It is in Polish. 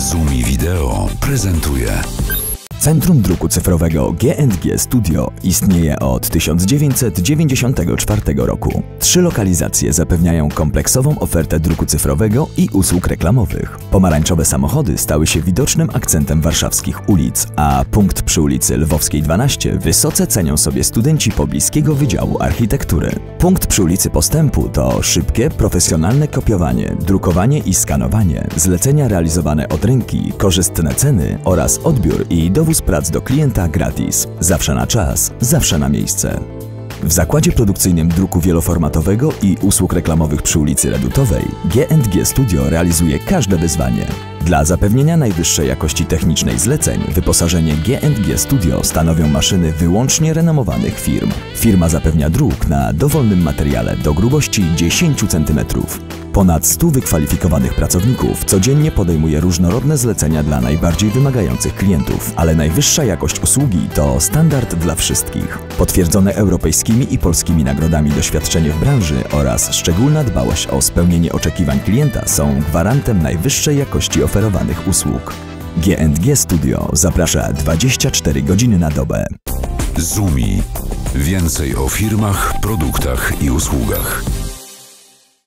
Zumi Wideo prezentuje Centrum Druku Cyfrowego G&G Studio istnieje od 1994 roku. Trzy lokalizacje zapewniają kompleksową ofertę druku cyfrowego i usług reklamowych. Pomarańczowe samochody stały się widocznym akcentem warszawskich ulic, a punkt przy ulicy Lwowskiej 12 wysoce cenią sobie studenci pobliskiego Wydziału Architektury. Punkt przy ulicy Postępu to szybkie, profesjonalne kopiowanie, drukowanie i skanowanie, zlecenia realizowane od ręki, korzystne ceny oraz odbiór i dowód z prac do klienta gratis. Zawsze na czas, zawsze na miejsce. W zakładzie produkcyjnym druku wieloformatowego i usług reklamowych przy ulicy Redutowej G&G Studio realizuje każde wyzwanie. Dla zapewnienia najwyższej jakości technicznej zleceń wyposażenie G&G Studio stanowią maszyny wyłącznie renomowanych firm. Firma zapewnia druk na dowolnym materiale do grubości 10 cm. Ponad 100 wykwalifikowanych pracowników codziennie podejmuje różnorodne zlecenia dla najbardziej wymagających klientów, ale najwyższa jakość usługi to standard dla wszystkich. Potwierdzone europejskimi i polskimi nagrodami doświadczenie w branży oraz szczególna dbałość o spełnienie oczekiwań klienta są gwarantem najwyższej jakości oferowanych usług. G&G Studio zaprasza 24 godziny na dobę. Zumi. Więcej o firmach, produktach i usługach.